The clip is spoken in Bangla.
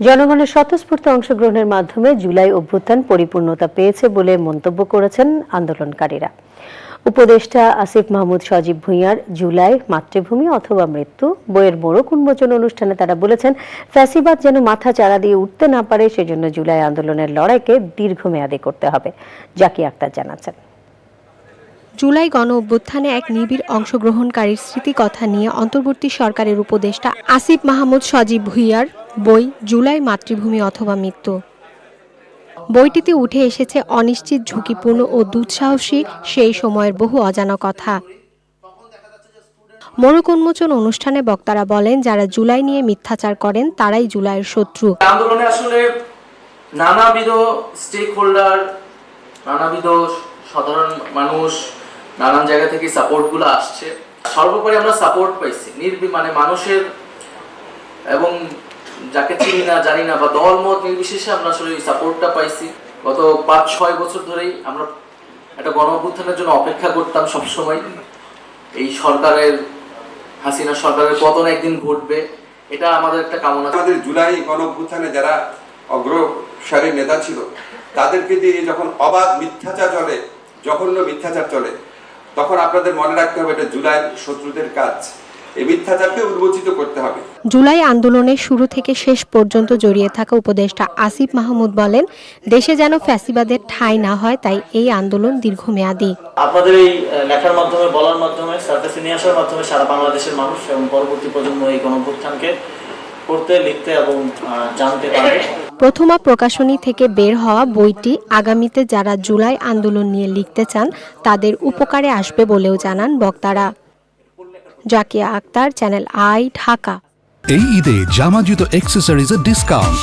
জনগণের স্বতঃস্ফূর্ত অংশগ্রহণের মাধ্যমে জুলাই অভ্যুত্থান পরিপূর্ণতা পেয়েছে বলে মন্তব্য করেছেন আন্দোলনকারীরা। উপদেষ্টা আসিফ মাহমুদ সজীব ভুঁইয়ার জুলাই মাতৃভূমি অথবা মৃত্যু বইয়ের মোড়ক উন্মোচন অনুষ্ঠানে তারা বলেছেন, ফ্যাসিবাদ যেন মাথা চাড়া দিয়ে উঠতে না পারে, সেজন্য জুলাই আন্দোলনের লড়াইকে দীর্ঘমেয়াদী করতে হবে জাকি আক্তার জানাচ্ছেন। জুলাই গণ অভ্যুত্থানে এক নিবিড় অংশগ্রহণকারীর স্মৃতিকথা নিয়ে অন্তর্বর্তী সরকারের উপদেষ্টা আসিফ মাহমুদ সজীব ভুইয়ার বই জুলাই মাতৃভূমি অথবা মৃত্যু। বইটিতে উঠে এসেছে অনিশ্চিত, ঝুঁকিপূর্ণ ও দুঃসাহসী সেই সময়ের বহু অজানা কথা। মোড়ক উন্মোচন অনুষ্ঠানে বক্তারা বলেন, যারা জুলাই নিয়ে মিথ্যাচার করেন, তারাই জুলাইয়ের শত্রু। আন্দোলনে আসলে নানাবিধ স্টেক হোল্ডার নানাবিধ সাধারণ মানুষ, নানান জায়গা থেকে সাপোর্টগুলো আসছে। সর্বোপরি আমরা সাপোর্ট পাইছি। নির্বি মানে মানুষের এবং যাকে চিনি না, জানি না, বা দল, মত নির্বিশেষে আমরা আসলে এই সাপোর্টটা পাইছি। গত পাঁচ, ছয় বছর ধরেই আমরা একটা গণঅভ্যুত্থানের জন্য অপেক্ষা করতাম সবসময়। এই সরকারের, হাসিনা সরকারের পতন একদিন ঘটবে, এটা আমাদের একটা কামনা। আমাদের জুলাই গণঅভ্যুত্থানে যারা অগ্রসারী নেতা ছিল, তাদেরকে দিয়ে যখন অবাধ মিথ্যাচার চলে, জঘন্য মিথ্যাচার চলে, তখন আপনাদের মনে রাখতে হবে এটা জুলাই শত্রুদের কাজ। এই মিথ্যাচারকে উন্মোচিত করতে হবে। জুলাই আন্দোলনের শুরু থেকে শেষ পর্যন্ত জড়িয়ে থাকা উপদেষ্টা আসিফ মাহমুদ বলেন দেশে যেন ফ্যাসিবাদের ঠাঁই না হয় তাই এই আন্দোলন দীর্ঘমেয়াদী। আপনাদের এই লেখার মাধ্যমে বলার মাধ্যমে সার্কাসে নিয়ে আসার মাধ্যমে সারা বাংলাদেশের মানুষ এবং পরবর্তী প্রজন্ম এই গণভ্যুত্থানকে পড়তে লিখতে এবং জানতে পারবে প্রথমা প্রকাশনী থেকে বের হওয়া বইটি আগামীতে যারা জুলাই আন্দোলন নিয়ে লিখতে চান তাদের উপকারে আসবে বলেও জানান বক্তারা। Zakia Akter channel I Dhaka. এই ঈদে জামা জুতো অ্যাক্সেসরিজের ডিসকাউন্ট